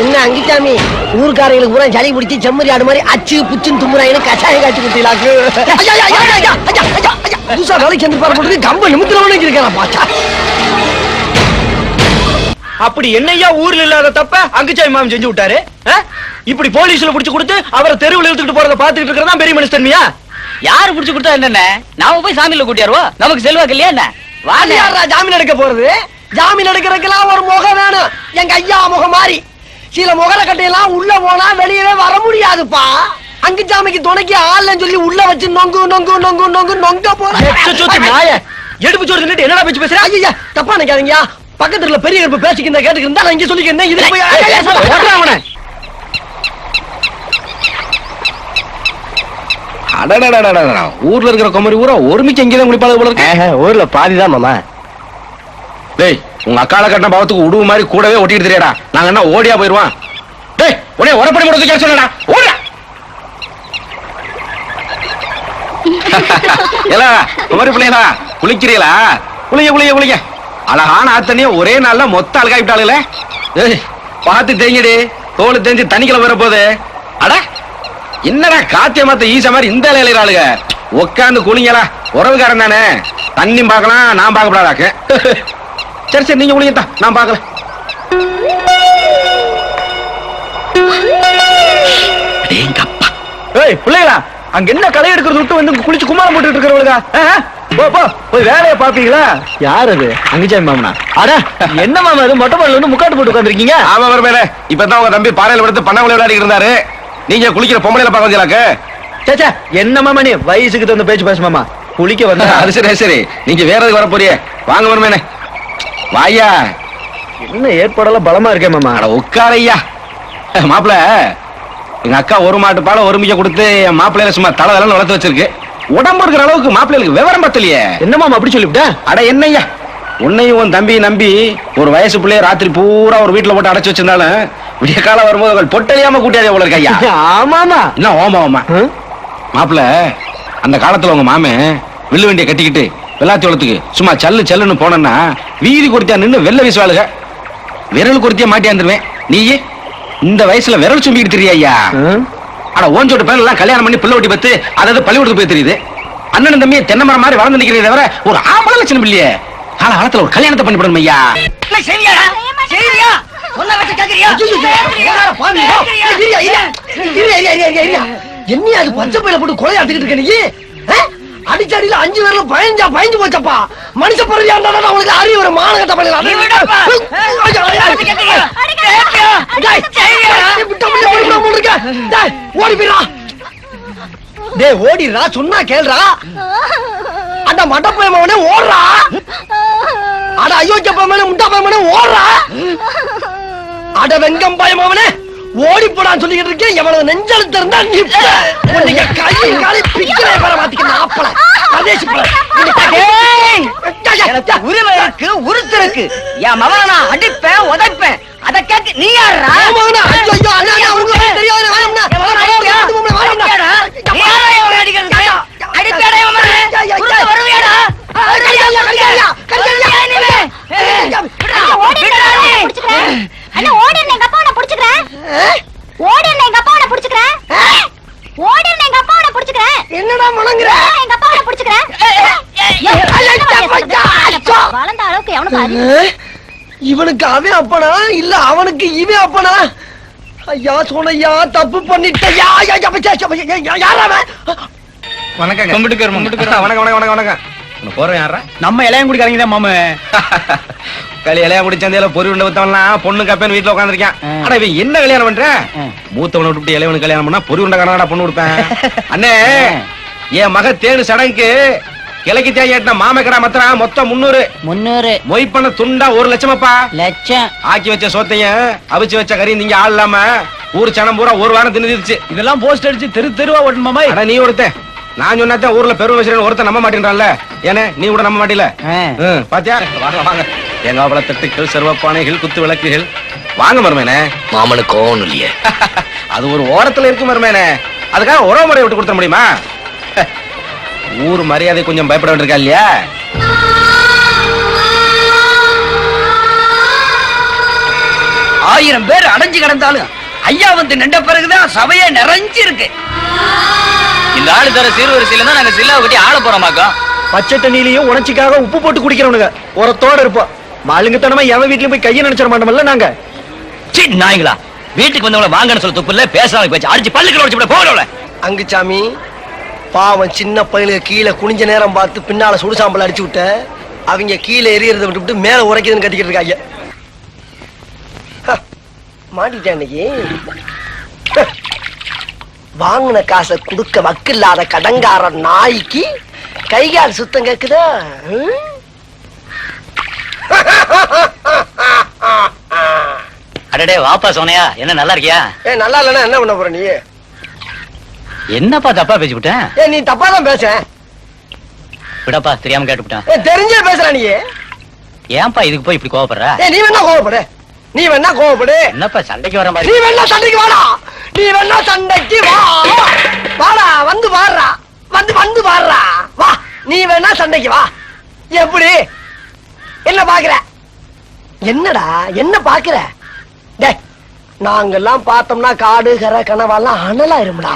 என்ன அங்கிச்சாமி ஊர்க்காரங்களுக்கு பூரா சளி பிடிச்சி செம்மறி ஆடு மாதிரி அச்சு புச்சுன்னு தும்புறாங்கன்னு கஷாயம் காய்ச்சி குட்டிலாக்கு புதுசா வேலைக்கு சென்று பாரு கம்ப நிமித்திரவனு இருக்கிறான் பாச்சா. அப்படி என்னையா ஊர்ல இல்லாத தப்ப அங்குச்சாமி மாமன் செஞ்சு விட்டாரு? இப்படி போலீஸ்ல புடிச்சு கொடுத்து அவரை தெருவுல இழுத்துட்டு போறத பாத்துக்கிட்டு இருக்கிறதா பெரிய மனுஷன்மையா யாரு புடிச்சு கொடுத்தா என்னென்ன? நாம போய் சாமியில கூட்டியாருவோம். நமக்கு செல்வாக்கு இல்லையா என்ன? வாங்க. யாரா ஜாமீன் எடுக்க போறது? ஜாமீன் எடுக்கிறதுக்கெல்லாம் ஒரு முகம் வேணும். எங்க ஐயா முகம் மாதிரி. சில முகர கட்டையெல்லாம் உள்ள போனா வெளியவே வர முடியாதுப்பா. அங்குச்சாமிக்கு துணைக்கு ஆள்னு சொல்லி உள்ள வச்சு நொங்கு நொங்கு நொங்கு நொங்கு நொங்க சொத்து போற நாய எடுப்பு சோறு தின்னுட்டு என்னடா பேச்சு பேசுற? ஐயா தப்பா நினைக்காதீங்க பக்கத்துல பெரிய கருப்பு பேசிக்கிற கேட்டுக்கு இருந்தா நான் இங்க சொல்லிக்கிறேன். இது போய். அடடடடடடா. ஊர்ல இருக்கிற குமரி ஊரா ஒருமிச்சு எங்கேதான் குளிப்பாளது போல இருக்கு ஊர்ல பாதிதான் மாமா டேய் உங்க அக்கால கட்டின பாவத்துக்கு உடுவு மாதிரி கூடவே ஒட்டிட்டு தெரியாடா. நாங்க என்ன ஓடியா போயிருவான் டேய் உடனே உரப்படி முடக்கு சொன்னடா ஓடுடா. ஏலா குமரி பிள்ளைகளா குளிக்கிறீங்களா குளிங்க குளிங்க குளிங்க. அழகான ஆத்தனிய ஒரே நாள்ல மொத்த அழகாயிட்டாளுங்களே ஏய் பார்த்து தேங்கிடி. தோல் தேஞ்சு தண்ணிக்குள்ள வர போகுது அட என்னடா காத்திய மாத்த ஈச மாதிரி இந்த இலையில ஆளுங்க உட்காந்து குளிங்களா உறவுக்காரன் தானே. தண்ணியும் பார்க்கலாம் நான் பார்க்க கூடாதாக்கு சரி சரி நீங்க குளிங்க நான் பார்க்கல. அடேங்கப்பா ஏய் பிள்ளைகளா அங்க என்ன களை எடுக்கிறது விட்டு வந்து குளிச்சு குமாரம் போட்டுட்டு இருக்கிறவளுங்க போ போ போய் வேலையை பாப்பீங்களா யார் அது? அங்குச்சாமி மாமனா? அட என்ன மாமா அது மொட்டை மாடல வந்து முக்காட்டு போட்டு உட்காந்துருக்கீங்க ஆமா வரமேல இப்பதான் உங்க தம்பி பாறையில படுத்து பண்ணாங்குள்ள விளையாடிட்டு இருந்தாரு. நீங்க குளிக்கிற பொம்பளையில பார்க்க வந்தீங்களாக்கு சேச்சா என்ன மாமா நீ? வயசுக்கு தகுந்த பேச்சு பேசு மாமா. குளிக்க வந்தா அது சரி சரி. நீங்க வேற எதுக்கு வர போறியே வாங்க வரமேனே வாயா. என்ன ஏற்பாடெல்லாம் பலமா இருக்கே மாமா? அட உட்காரையா. மாப்பிள எங்க அக்கா ஒரு மாட்டு பாலை ஒரு மிக்க கொடுத்து என் மாப்பிள்ளையில சும்மா தலை தலைன்னு வளர்த்து வச்சிருக்கு. உடம்பு இருக்கிற அளவுக்கு மாப்பிள்ளைகளுக்கு விவரம் பத்தலையே. என்ன மாமா அப்படி சொல்லிவிட்ட? அட என்னய்யா. உன்னையும் உன் தம்பி நம்பி ஒரு வயசு பிள்ளைய ராத்திரி பூரா ஒரு வீட்டுல போட்டு அடைச்சு வச்சிருந்தாலும் விடிய காலம் வரும்போது அவள் பொட்டலியாம கூட்டியாதே போல இருக்க ஐயா ஆமாமா. என்ன ஓமா ஓமா. மாப்பிள அந்த காலத்துல உங்க மாமே வில்லு வண்டியை கட்டிக்கிட்டு வெள்ளாத்தி வளத்துக்கு சும்மா சல்லு சல்லுன்னு போனேன்னா வீதி கொடுத்தியா நின்னு வெள்ள வீசுவாளுக விரல் கொடுத்தியா மாட்டியாந்துருவேன் நீ இந்த வயசுல விரல் சும்பிக்கிட்டு தெரியா ஐயா ஆனா ஓஞ்சோட்டு பேர் எல்லாம் கல்யாணம் பண்ணி பிள்ளை ஒட்டி பத்து அதாவது பள்ளிக்கூடத்துக்கு போய் தெரியுது அண்ணன் தம்பி தென்னை மரம் மாதிரி வளர்ந்து நிக்கிறதே தவிர ஒரு ஆம்பளை லட்சணம் இல்லையே கால காலத்துல ஒரு கல்யாணத்தை பண்ணி விடணும் ஐயா சரியா சரியா சொல்ல வச்சு கேக்குறியா என்ன அது பச்சை பையில போட்டு கொலையாட்டுக்கிட்டு இருக்க நீ? அடிச்சடியில அஞ்சு பேர்ல பயஞ்சா பயஞ்சு போச்சப்பா மனுஷ பிறவியா இருந்தா உங்களுக்கு அறிவு ஒரு மானகட்ட விடப்பா. ஓடி போயிடா டேய் ஓடிடுறா சொன்னா கேளுடா அந்த மண்டப்பயமவனே ஓடுறா அட அயோக்கிய பயமனே முட்டா பயமனே ஓடுறா அட வெங்கம் பயமவனே ஓடி போடான்னு சொல்லிக்கிட்டு இருக்கேன். எவனது நெஞ்செழுத்து இருந்தா நிப்ப உன்னைய கை காலை பிக்கிறே பர மாத்திக்க நாப்பல. கதேசி பல எனக்கு உரிமை இருக்கு உருத்து இருக்கு. என் மகனை நான் அடிப்பேன் உதைப்பேன். அத கேட்க நீ யாரா ஆமாங்கண்ணா. ஐயோ, அண்ணா, அண்ணா, உங்களுக்கு தெரியாது, வாங்கண்ணா. வாங்கண்ணா. அண்ணா ஓடிடுன எங்க அப்பா உன்னை புடிச்சுக்கிறேன் ஓடிடுன எங்க அப்பா உன்னை புடிச்சுக்கிறேன் ஓடிடுன எங்க அப்பா உன்னை புடிச்சுக்கிறேன் என்னடா முழங்குற? எங்க அப்பா உன்னை புடிச்சுக்கிறேன் வளர்ந்த அளவுக்கு எவனுக்கு அறிவு? ஏ? இவனுக்கு அவன் அப்பனா? இல்ல அவனுக்கு இவன் அப்பனா? ஐயா சொன்னையா தப்பு பண்ணிட்டயா? வணக்கம் வணக்கம் வணக்கம் வணக்கம் வணக்கம். உன்னை போறேன் யாரா நம்ம இளையம் குடிக்காரங்க தான் மாமா. களி இலையா முடிச்சந்தையில பொறி உண்டு வித்தவன்லாம் பொண்ணு கப்பேன்னு வீட்டுல உட்காந்துருக்கேன் ஆனா இவன் என்ன கல்யாணம் பண்ற? மூத்தவனை விட்டு இளையவனுக்கு கல்யாணம் பண்ணா பொறி உண்ட கனடா பொண்ணு கொடுப்பேன் அண்ணே என் மக தேனு சடங்குக்கு கிழக்கு தேங்கிட்ட மாமக்கடா மத்தரா மொத்தம் முன்னூறு முன்னூறு மொய் பண்ண துண்டா ஒரு லட்சமாப்பா. லட்சம். ஆக்கி வச்ச சோத்தையும் அவிச்சு வச்ச கறி நீங்க ஆள் இல்லாம ஊர் சனம் பூரா ஒரு வாரம் தின்னுதிருச்சு. இதெல்லாம் போஸ்ட் அடிச்சு தெரு தெருவா ஓட்டணும் ஆனா நீ ஒருத்தன். நான் சொன்னாதான் ஊர்ல பெரும் வச்சிருக்கேன் ஒருத்தன் நம்ப மாட்டேன்றான்ல. ஏனே நீ கூட நம்ப மாட்டீல? பாத்தியா? வாங்க வாங்க. தேங்காய் பழ தட்டுக்கள் செருவப்பானைகள் குத்து விளக்குகள். வாங்க மருமேனே. மாமனுக்கு கோவம் இல்லையே. அது ஒரு ஓரத்துல இருக்கு மருமேனே. அதுக்காக உறவு முறையை விட்டு கொடுத்த முடியுமா? ஊர் மரியாதை கொஞ்சம் பயப்பட வேண்டியிருக்கா இல்லையா? ஆயிரம் பேர் அடைஞ்சு கிடந்தாலும் ஐயா வந்து நின்ற பிறகுதான் சபையே நிறைஞ்சு இருக்கு இந்த ஆளு தர சீர்வரிசையில தான் நாங்க சில்லாவை கட்டி ஆள போறோமாக்கா. பச்சை தண்ணியிலையும் உணர்ச்சிக்காக உப்பு போட்டு குடிக்கிறவனுங்க. உரத்தோட இருப்போம் மாலுங்கத்தனமா எவன் வீட்லயும் போய் கையை நினைச்சிட மாட்டோம்ல நாங்க? சீ நாய்ங்களா வீட்டுக்கு வந்தவங்கள வாங்கன்னு சொல்ல துப்பு இல்ல பேசுறாங்க பேச்சு அடிச்சு பல்லுக்கு உடச்சு போகல அங்குச்சாமி பாவம் சின்ன பையனுக்கு கீழே குனிஞ்ச நேரம் பார்த்து பின்னால சுடுசாம்பல் அடிச்சு விட்ட. அவங்க கீழே எரியறத விட்டுவிட்டு மேல உரைக்குதுன்னு கத்திக்கிட்டு இருக்காங்க. மாட்டிட்டேன் இன்னைக்கு. வாங்கின காசை கொடுக்க வக்கில்லாத கடங்கார நாய்க்கு கைகால் சுத்தம் கேக்குதா? அடடே வாப்பா சோனையா என்ன நல்லா இருக்கியா? ஏய் நல்லா இல்லைன்னா என்ன பண்ண போற நீ? என்னப்பா தப்பா பேசி விட்டேன் ஏய் நீ தப்பா தான் பேச விடப்பா தெரியாம கேட்டுவிட்டேன். ஏய் தெரிஞ்சே பேசுற நீ. ஏன்பா இதுக்கு போய் இப்படி கோவப்படுற? ஏய் நீ வேணா கோவப்படு. நீ வேணா கோவப்படு. என்னப்பா சண்டைக்கு வர நீ மாதிரி வேணா சண்டைக்கு வாடா. நீ வேணா சண்டைக்கு வா. வாடா வந்து வாடுறா. வந்து வந்து வாடுறா. வா நீ வேணா சண்டைக்கு வா. எப்படி? என்ன பாக்குற? என்னடா என்ன பாக்குற? டேய் நாங்கெல்லாம் பார்த்தோம்னா காடு கரை கனவாலாம் அனலாயிரும்டா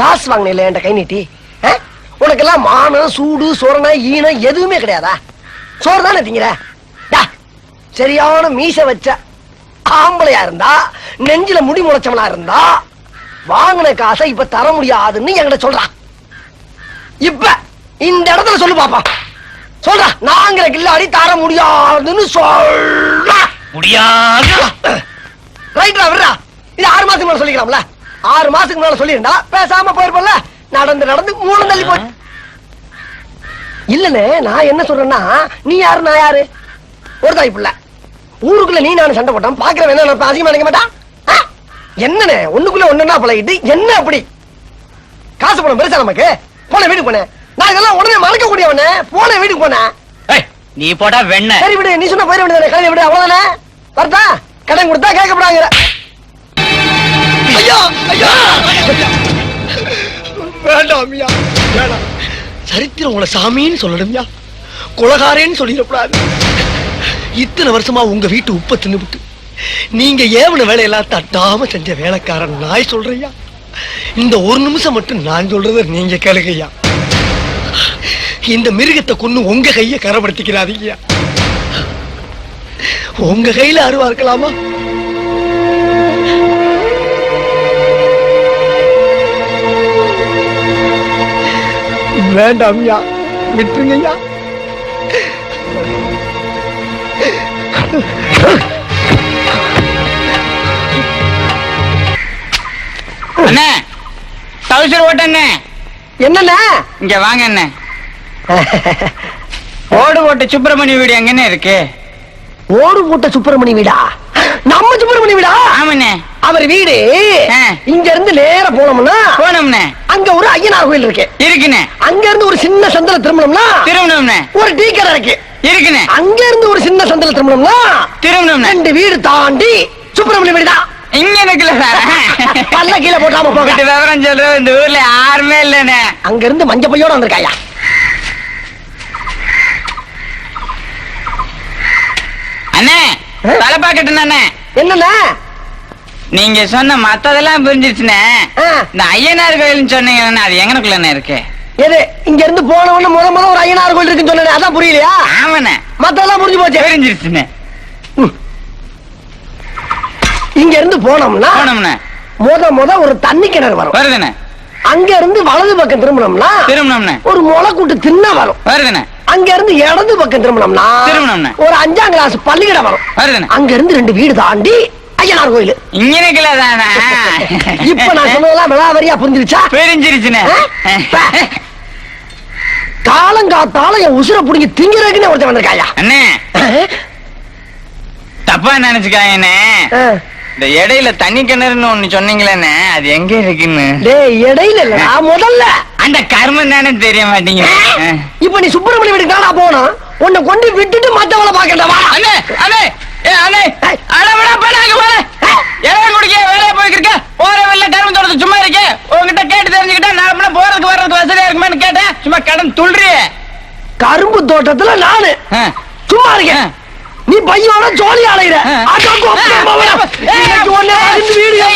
காசு வாங்கினில என்கிட்ட கை நீட்டி? உனக்கெல்லாம் மானம் சூடு சொரணை ஈனம் எதுவுமே கிடையாதா? சோறு தானே திங்கிற? டா, சரியான மீச வச்ச ஆம்பளையா இருந்தா நெஞ்சில முடி முளைச்சவனா இருந்தா வாங்கின காசை இப்ப தர முடியாதுன்னு என்கிட்ட சொல்றான் இப்ப இந்த இடத்துல சொல்லு பாப்பா. சொல்றா நாங்கிற கில்லாடி தர முடியாதுன்னு சொல்றா. முடியாது. ரைட்ரா விடுறா. இது ஆறு மாசத்துக்கு மேல சொல்லிக்கலாம்ல. ஆறு மாசத்துக்கு மேல சொல்லியிருந்தா பேசாம போயிருப்பல நடந்து நடந்து மூணு தள்ளி போச்சு. இல்லனே நான் என்ன சொல்றேன்னா நீ யாரு நான் யாரு? ஒரு தாய் புள்ள. ஊருக்குள்ள நீ நானும் சண்டை போட்டோம். பாக்குறவன் என்ன அதிகமா நினைக்க மாட்டான்? ஆ? என்னண்ணே ஒண்ணுக்குள்ள ஒண்ணுன்னா பழகிட்டு என்ன அப்படி? காசு பணம் பெருசா நமக்கு? போன வீட்டுக்கு போனேன். நான் இதெல்லாம் உடனே மறக்க கூடியவனே போன வீட்டுக்கு போனேன். நீ போட்டா வெண்ண சரி விடு நீ சொன்ன போயிட வேண்டியதானே கல்வி விடு அவ்வளவுதானே? வரதா கடன் கொடுத்தா கேட்கப்படாங்கிற ஐயா ஐயா! வேண்டாம் ஐயா. வேண்டாம். சரித்திரம் உங்களை சாமின்னு சொல்லணும்யா குலகாரேன்னு சொல்லிடக்கூடாது. இத்தனை வருஷமா உங்க வீட்டு உப்ப தின்னுபிட்டு நீங்க ஏவன வேலையெல்லாம் தட்டாம செஞ்ச வேலைக்காரன் நாய் சொல்றையா இந்த ஒரு நிமிஷம் மட்டும் நான் சொல்றத நீங்க கேளுங்கய்யா இந்த மிருகத்தை கொண்டு உங்க கைய கரப்படுத்திக்கிறாதீங்க உங்க கையில அருவா இருக்கலாமா? வேண்டாம் ஐயா விட்டுருங்க ஐயா அண்ணே டவுசர் ஓட்டண்ணே என்னண்ணே? இங்க வாங்க அண்ணே ஓடு ஓட்ட சுப்பிரமணிய வீடு எங்கண்ணே இருக்கு? ஓடு போட்ட சுப்பிரமணி வீடா? நம்ம சுப்பிரமணி வீடா? அவர் வீடு. இங்க இருந்து நேர போனோம்னா போனோம்ண்ணே அங்க ஒரு ஐயனார் கோயில் இருக்கு. இருக்குண்ணே அங்க இருந்து ஒரு சின்ன சந்தில திரும்பணும்னா திரும்பணும்ண்ணே ஒரு டீ கடை இருக்கு. இருக்குண்ணே அங்க இருந்து ஒரு சின்ன சந்தில திரும்பணும்னா திரும்பணும்ண்ணே ரெண்டு வீடு தாண்டி சுப்பிரமணிய வீடு தான். இங்க இருக்குல்ல சார். பல்ல கீழே போட்டாம போக உங்ககிட்ட விவரம் சொல்றோம் இந்த ஊர்ல யாருமே இல்லண்ணே அங்க இருந்து மஞ்ச பையோட வந்திருக்காயா? அண்ணே ஆ? தலைப்பாக்கட்டுண்ணே அண்ணே. என்னண்ணே? நீங்க சொன்ன மத்ததெல்லாம் புரிஞ்சிருச்சுண்ணே ஆ. இந்த ஐயனார் கோயில்னு சொன்னீங்கண்ணே அது எங்கனக்குள்ளண்ணே இருக்கு. எது இங்க இருந்து போனவன முத முத ஒரு ஐயனார் கோயில் இருக்குன்னு சொன்னேன் அதான் புரியலையா? ஆமாண்ணே. மத்ததெல்லாம் புரிஞ்சு போச்சு. புரிஞ்சிருச்சுண்ணே இங்க இருந்து போனோம்னா போனோம்ண்ணே. முத முத ஒரு தண்ணி கிணறு வரும். வருதுண்ணே. அங்க இருந்து வலது பக்கம் திரும்பினோம்னா திரும்பணும்ண்ணே ஒரு முளைக்கூட்டு தின்ன வரும். வருதுண்ணே. அங்க இருந்து இடது பக்கம் திரும்பினோம்னா திரும்பணும்ண்ணே. ஒரு அஞ்சாம் கிளாஸ் பள்ளிக்கூடம் வரும். வருதுண்ணே. அங்க இருந்து ரெண்டு வீடு தாண்டி ஐயனார் கோயில். இங்க இருக்குல்ல தானே இப்ப நான் சொன்னதெல்லாம் விளாவரியா புரிஞ்சிருச்சா? புரிஞ்சிருச்சுண்ணே. காலங்காத்தால என் உசுரை புடிங்கி திங்கிறதுக்குன்னு ஒருத்தன் வந்திருக்காயா? அண்ணே. தப்பா நினைச்சுக்காங்கண்ணே இந்த இடையில தண்ணி கிணறுன்னு ஒண்ணு சொன்னீங்களேண்ணே அது எங்க இருக்குன்னு? டேய் இடையில இல்லடா முதல்ல. அந்த கர்மம் தானே தெரிய மாட்டீங்க இப்ப நீ சுப்பிரமணிய வீட்டுக்கு தானா போகணும் உன்னை கொண்டு விட்டுட்டு மத்தவளை பாக்கண்டா வா அண்ணே அண்ணே. சும்மா இருக்கே உங்ககிட்ட கேட்டு தெரிஞ்சுக்கிட்டா நான் போறதுக்கு வர்றதுக்கு வசதியா இருக்குமான்னு கேட்டேன் சும்மா கடன் துள்றிய கரும்பு தோட்டத்துல நானு சும்மா இருக்கேன் நீ பையோட ஜோலி அலையிற வீடியோ